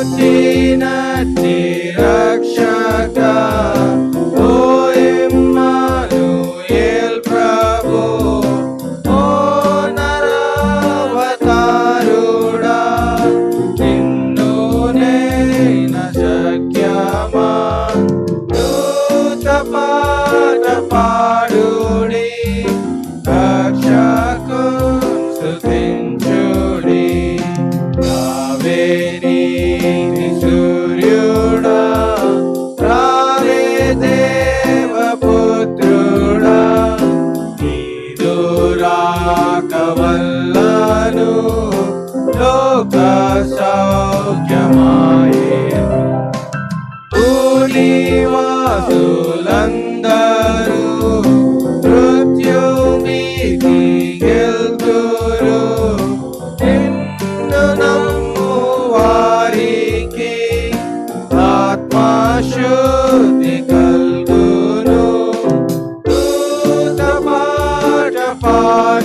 జ్యోతినతి రక్షక. ఓ ఇమ్మానుయేల్ ప్రభు. ఓ నరవతారుడా. నిన్ను రక్షకు స్తుతించుడి కావేరి లోకవల్లను లోక సౌఖ్యమాయే తూలివాసులందరూ పాట